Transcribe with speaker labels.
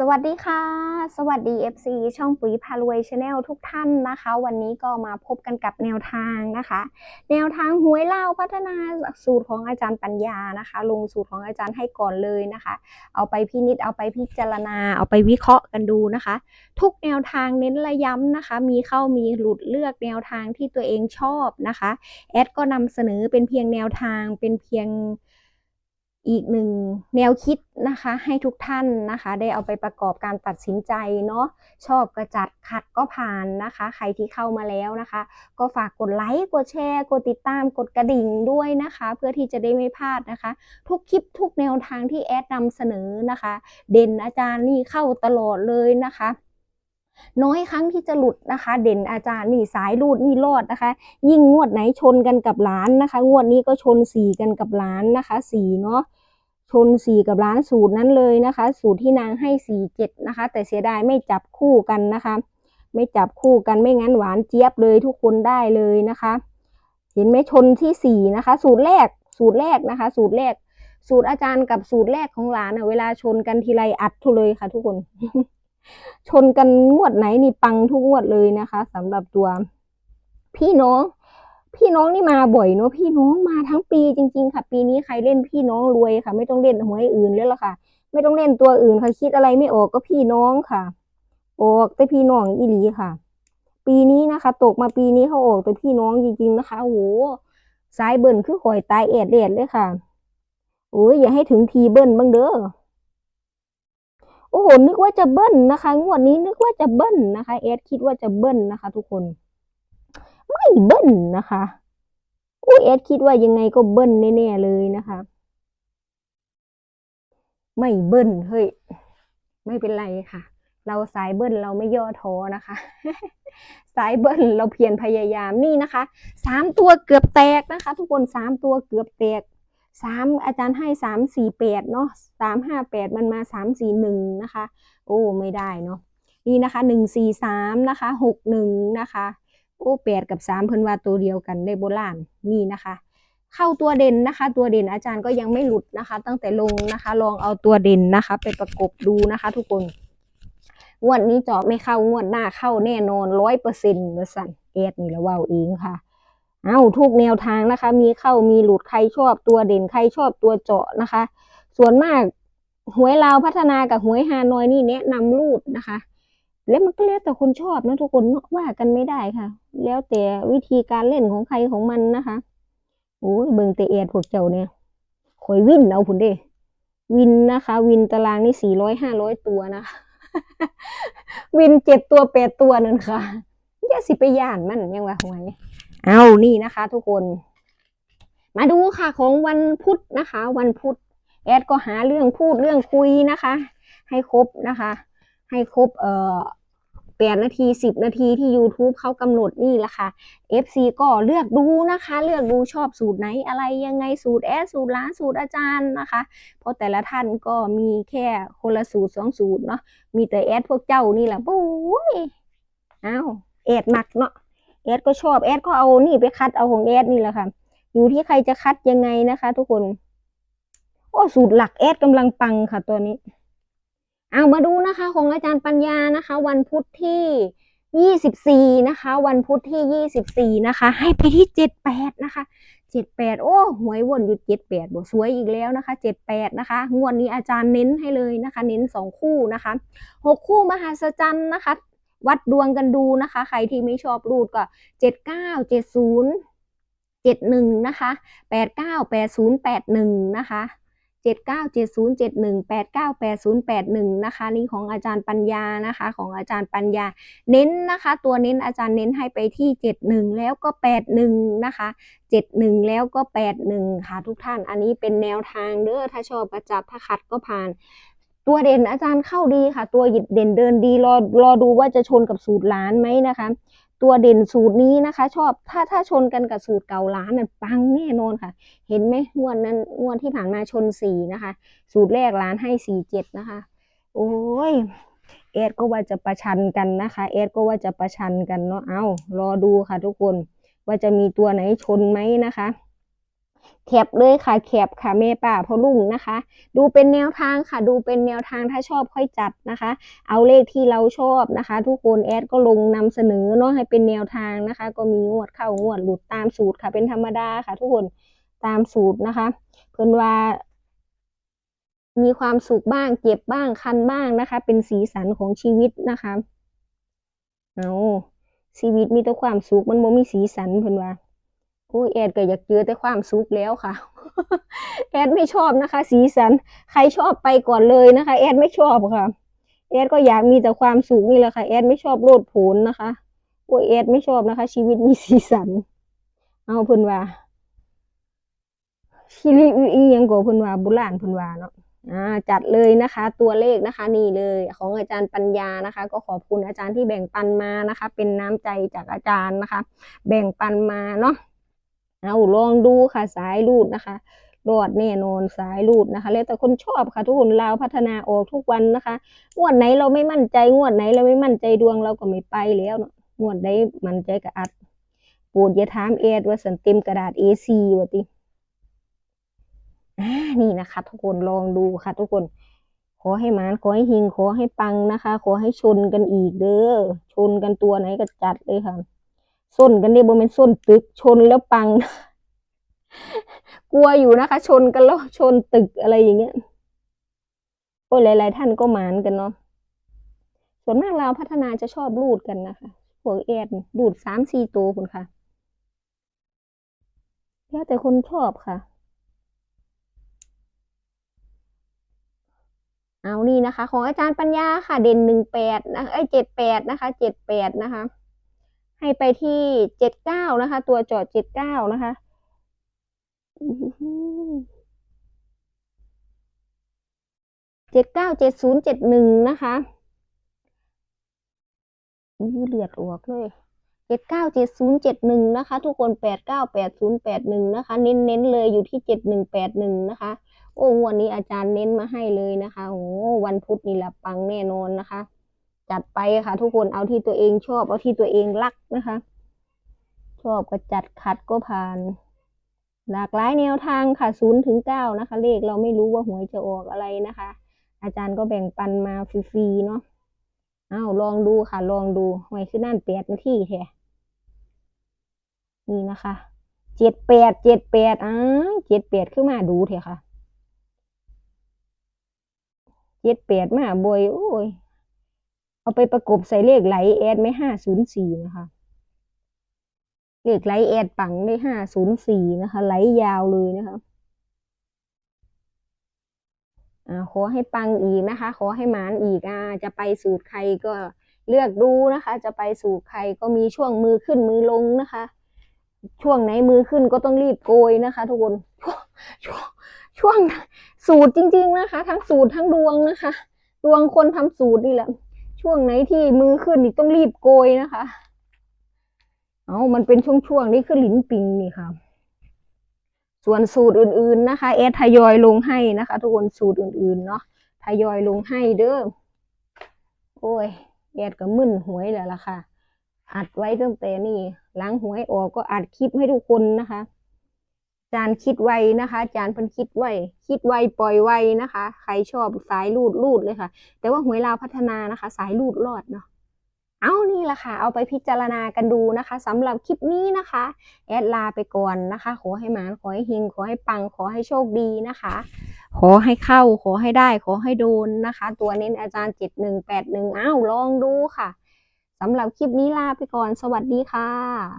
Speaker 1: สวัสดีค่ะ สวัสดี FC ช่องปุ๋ยพารวยชาแนลทุกท่านนะคะ วันนี้ก็มาพบกันกับแนวทางนะคะ แนวทางหวยเล่าพัฒนาสูตรของอาจารย์ปัญญานะคะ ลงสูตรของอาจารย์ให้ก่อนเลยนะคะ เอาไปพินิจเอาไปพิจารณา เอาไปวิเคราะห์กันดูนะคะ ทุกแนวทางเน้นระย้ำนะคะ มีเข้ามีหลุดเลือกแนวทางที่ตัวเองชอบนะคะแอดก็นำเสนอเป็นเพียงแนวทางเป็นเพียง อีกหนึ่งแนวคิดนะคะ ให้ทุกท่านนะคะ ได้เอาไปประกอบการตัดสินใจเนาะชอบกระจัดขัดก็ผ่านนะคะ ใครที่เข้ามาแล้วนะคะ ก็ฝากกดไลค์กดแชร์กดติดตามกดกระดิ่งด้วยนะคะ เพื่อที่จะได้ไม่พลาดนะคะ ทุกคลิปทุกแนวทางที่แอดนำเสนอนะคะ เด่นอาจารย์นี่เข้าตลอดเลยนะคะ น้อยครั้งที่จะหลุดนะคะ เด่นอาจารย์นี่สายรูดนี่รอดนะคะ ยิ่งงวดไหนชนกันกับหลานนะคะ งวดนี้ก็ชนสี่กันกับหลานนะคะสี่เนาะชนสี่กับล้านสูตรนั้นเลยนะคะ สูตรที่นางให้สี่เจ็ดนะคะ แต่เสียดายไม่จับคู่กันนะคะ ไม่จับคู่กันไม่งั้นหวานเจี๊ยบเลยทุกคนได้เลยนะคะ เห็นไหมชนที่สี่นะคะ สูตรแรกสูตรแรกนะคะ สูตรแรก สูตรอาจารย์กับสูตรแรกของหลานอะเวลาชนกันทีไรอัดทุเลยค่ะ ทุกคน ชนกันงวดไหนนี่ปังทุกงวดเลยนะคะสำหรับตัว พี่น้อง พี่น้องนี่มาบ่อยเนอะพี่น้องมาทั้งปีจริง ๆ ค่ะ ปีนี้ใครเล่นพี่น้องรวยค่ะ ไม่ต้องเล่นหวยอื่นแล้วล่ะค่ะ ไม่ต้องเล่นตัวอื่นค่ะคิดอะไรไม่ออกก็พี่น้องค่ะ ออกแต่พี่น้องอีหลีค่ะ ปีนี้นะคะ ตกมาปีนี้เขาออกแต่พี่น้องจริง ๆนะคะโอ้โหสายเบิ่นคือข่อยตายแอดเลียดเลยค่ะโอ้ยอย่าให้ถึงทีเบิ้ลบ้างเด้อ โอ้โห นึกว่าจะเบิ้ลนะคะ งวดนี้นึกว่าจะเบิ้ลนะคะแอดคิดว่าจะเบิ้ลนะคะ ทุกคน ไม่เบิ้ลนะคะอุ้ยแอดคิดว่ายังไงก็เบิ้ลแน่ๆเลยนะคะ ไม่เบิ้ลเฮ้ย ไม่เป็นไรค่ะ เราสายเบิ้ลเราไม่ย่อท้อนะคะ สายเบิ้ลเราเพียรพยายามนี่นะคะสามตัวเกือบแตกนะคะ ทุกคนสามตัวเกือบแตก สามอาจารย์ให้สามสี่แปดเนาะสามห้าแปดมันมาสามสี่หนึ่งนะคะ โอ้ไม่ได้เนาะนี่นะคะหนึ่งสี่สามนะคะหกหนึ่งนะคะโอ้แปดกับสามเพิ่นว่าตัวเดียวกันในโบราณนี่นะคะ เข้าตัวเด่นนะคะ ตัวเด่นอาจารย์ก็ยังไม่หลุดนะคะ ตั้งแต่ลงนะคะ ลองเอาตัวเด่นนะคะ ไปประกบดูนะคะ ทุกคนงวดนี้เจาะไม่เข้างวดหน้าเข้าแน่นอนร้อยเปอร์เซ็นต์นะสันเอดนี่ละว่าวเองค่ะ เอาทุกแนวทางนะคะ มีเข้ามีหลุดใครชอบตัวเด่นใครชอบตัวเจาะนะคะ ส่วนมากหวยลาวพัฒนากับหวยฮานอยนี่แนะนำรูดนะคะ แล้วมันก็แล้วแต่คนชอบนะทุกคนว่ากันไม่ได้ค่ะ แล้วแต่วิธีการเล่นของใครของมันนะคะโอ้ยเบิงแต่เอดพวกเจ้าเนี่ยคอยวินเอาผุนเด้วินนะคะ วินตารางนี่สี่ร้อยห้าร้อยตัวนะคะวินเจ็ดตัวแปดตัวนั่นค่ะอย่าสิไปย่านมันยังว่าหวยเอานี่นะคะ ทุกคน มาดูค่ะของวันพุธนะคะ วันพุธแอดก็หาเรื่องพูดเรื่องคุยนะคะ ให้ครบนะคะ ให้ครบเอ่อแปดนาทีสิบนาทีที่ YouTube เขากำหนดนี่แหละค่ะ FC ก็เลือกดูนะคะ เลือกดูชอบสูตรไหนอะไรยังไงสูตรแอดสูตรร้านสูตรอาจารย์นะคะ เพราะแต่ละท่านก็มีแค่คนละสูตรสองสูตรเนาะมีแต่แอดพวกเจ้านี่แหละปุ้ยอ้าวแอดหนักเนาะ แอดก็ชอบแอดก็เอานี่ไปคัดเอาของแอดนี่แหละค่ะ อยู่ที่ใครจะคัดยังไงนะคะ ทุกคน โอ้สูตรหลักแอดกำลังปังค่ะตัวนี้ เอามาดูนะคะ ของอาจารย์ปัญญานะคะ วันพุธที่ยี่สิบสี่นะคะ วันพุธที่ยี่สิบสี่นะคะ ให้ไปที่เจ็ดแปดนะคะเจ็ดแปดโอ้หวยวนอยู่เจ็ดแปดบสวยอีกแล้วนะคะเจ็ดแปดนะคะงวดนี้อาจารย์เน้นให้เลยนะคะ เน้นสองคู่นะคะหกคู่มหัศจรรย์นะคะ วัดดวงกันดูนะคะ ใครที่ไม่ชอบรูดก็เจ็ดเก้าเจ็ดศูนย์เจ็ดหนึ่งนะคะแปดเก้าแปดศูนย์แปดหนึ่งนะคะเจ็ดเก้าเจ็ดศูนย์เจ็ดหนึ่งแปดเก้าแปดศูนย์แปดหนึ่งนะคะ นี่ของอาจารย์ปัญญานะคะ ของอาจารย์ปัญญา เน้นนะคะ ตัวเน้นอาจารย์เน้นให้ไปที่เจ็ดหนึ่งแล้วก็แปดหนึ่งนะคะเจ็ดหนึ่งแล้วก็แปดหนึ่งค่ะทุกท่าน อันนี้เป็นแนวทางเด้อ ถ้าชอบประจับถ้าขัดก็ผ่าน ตัวเด่นอาจารย์เข้าดีค่ะ ตัวหยิดเด่นเดินดีรอรอดูว่าจะชนกับสูตรล้านไหมนะคะ ตัวเด่นสูตรนี้นะคะ ชอบถ้าถ้าชนกันกับสูตรเก่าล้านน่ะปังแน่นอนค่ะ เห็นไหมงวดนั้นงวดที่ผ่านมาชนสี่นะคะ สูตรแรกร้านให้สี่เจ็ดนะคะ โอ้ยเอดก็ว่าจะประชันกันนะคะเอดก็ว่าจะประชันกันเนาะเอารอดูค่ะทุกคนว่าจะมีตัวไหนชนไหมนะคะ แคปเลยค่ะแคปค่ะแม่ป่าพ่อลุ่งนะคะ ดูเป็นแนวทางค่ะ ดูเป็นแนวทางถ้าชอบค่อยจัดนะคะ เอาเลขที่เราชอบนะคะ ทุกคนแอดก็ลงนำเสนอเนาะให้เป็นแนวทางนะคะ ก็มีงวดเข้างวดหลุดตามสูตรค่ะ เป็นธรรมดาค่ะ ทุกคนตามสูตรนะคะ เพิ่อนว่า มีความสุขบ้างเจ็บบ้างคันบ้างนะคะ เป็นสีสันของชีวิตนะคะเอาชีวิตมีแต่ความสุขมันบ่มีสีสันเพิ่อนว่า อ้แอดก็อยากเจอแต่ความสุขแล้วค่ะ แอดไม่ชอบนะคะ สีสัน ใครชอบไปก่อนเลยนะคะ แอดไม่ชอบค่ะ แอดก็อยากมีแต่ความสุขนี่แหละค่ะ แอดไม่ชอบโลดโผนนะคะโอ้แอดไม่ชอบนะคะ ชีวิตมีสีสัน เอาเพิ่นว่าชีวิตอียังก็เพิ่นว่าโบราณเพิ่นว่าเนาะจัดเลยนะคะ ตัวเลขนะคะนี่เลยของอาจารย์ปัญญานะคะ ก็ขอบคุณอาจารย์ที่แบ่งปันมานะคะ เป็นน้ำใจจากอาจารย์นะคะ แบ่งปันมาเนาะ เอาลองดูค่ะสายรูดนะคะรอดแน่นอนสายรูดนะคะ แล้วแต่คนชอบค่ะทุกคนเราพัฒนาออกทุกวันนะคะ งวดไหนเราไม่มั่นใจงวดไหนเราไม่มั่นใจดวงเราก็ไม่ไปแล้วเนาะงวดไหนมั่นใจก็อัดปรดอย่าถามเอดว่าสันเต็มกระดาษ A4 ว่าติอ่านี่นะคะ ทุกคนลองดูค่ะ ทุกคนขอให้มานขอให้หิงขอให้ปังนะคะ ขอให้ชนกันอีกเด้อชนกันตัวไหนก็จัดเลยค่ะ ส้นกันนี่บ่เป็นส้นตึกชนแล้วปัง กลัวอยู่นะคะ ชนกันแล้วชนตึกอะไรอย่างเงี้ยโอ้ยหลาย ๆ ท่านก็หมานกันเนาะส่วนมากเราพัฒนาจะชอบรูดกันนะคะพวกแอดรูดสามสี่ตัวคุณค่ะแล้วแต่คนชอบค่ะ เอานี่นะคะ ของอาจารย์ปัญญาค่ะ เด่นหนึ่งแปดนะเอ้ยเจ็ดแปดนะคะเจ็ดแปดนะคะ ให้ไปที่เจ็ดเก้านะคะ ตัวจอดเจ็ดเก้านะคะเจ็ดเก้าเจ็ดศูนย์เจ็ดหนึ่งนะคะอื้อเลือดออกเลยเจ็ดเก้าเจ็ดศูนย์เจ็ดหนึ่งนะคะ ทุกคนแปดเก้าแปดศูนย์แปดหนึ่งนะคะ เน้นๆเลยอยู่ที่เจ็ดหนึ่งแปดหนึ่งนะคะ โอ้วันนี้อาจารย์เน้นมาให้เลยนะคะโอ้วันพุธนี่แหละปังแน่นอนนะคะ จัดไปค่ะ ทุกคนเอาที่ตัวเองชอบ เอาที่ตัวเองรักนะคะ ชอบก็จัดขัดก็ผ่าน หลากหลายแนวทางค่ะศูนย์ถึงเก้านะคะ เลขเราไม่รู้ว่าหวยจะออกอะไรนะคะ อาจารย์ก็แบ่งปันมาฟรีๆเนาะอ้าวลองดูค่ะ ลองดูหวยขึ้นนั่นแปดนาทีแท้นี่นะคะเจ็ดแปดเจ็ดแปดอ้าวเจ็ดแปดขึ้นมาดูเถอะค่ะเจ็ดแปดมาบ่อยโอ้ย เอาไปประกบใส่เลขไหลแอดไม่ห้าศูนย์สี่นะคะ เลขไหลแอดปังได้ห้าศูนย์สี่นะคะ ไหลยาวเลยนะคะอขอให้ปังอีกนะคะ ขอให้หมานอีกอ่าจะไปสูตรใครก็เลือกดูนะคะ จะไปสูตรใครก็มีช่วงมือขึ้นมือลงนะคะ ช่วงไหนมือขึ้นก็ต้องรีบโกยนะคะ ทุกคนช่วงช่วงสูตรจริง ๆนะคะ ทั้งสูตรทั้งดวงนะคะ ดวงคนทำสูตรนี่แหละ ช่วงไหนที่มือขึ้นนี่ต้องรีบโกยนะคะ เอามันเป็นช่วงๆนี่คือลิ้นปิงนี่ค่ะ ส่วนสูตรอื่นๆนะคะเอดทยอยลงให้นะคะ ทุกคนสูตรอื่นๆเนาะทยอยลงให้เด้อโอ้ยแอดก็มึนหวยแล้วล่ะค่ะ อัดไว้ตั้งแต่นี่หลังหวยออกก็อัดคลิปให้ทุกคนนะคะ จารย์คิดไวนะคะอาจารย์เพิ่นคิดไวคิดไวปล่อยไวนะคะ ใครชอบสายรูดรูดเลยค่ะ แต่ว่าหวยลาวพัฒนานะคะ สายรูดรอดเนาะเอานี่แหละค่ะ เอาไปพิจารณากันดูนะคะสำหรับคลิปนี้นะคะ แอดลาไปก่อนนะคะ ขอให้หมานขอให้เฮงขอให้ปังขอให้โชคดีนะคะ ขอให้เข้าขอให้ได้ขอให้โดนนะคะ ตัวเน้นอาจารย์เจ็ดหนึ่งแปดหนึ่งอ้าวลองดูค่ะสำหรับคลิปนี้ลาไปก่อน สวัสดีค่ะ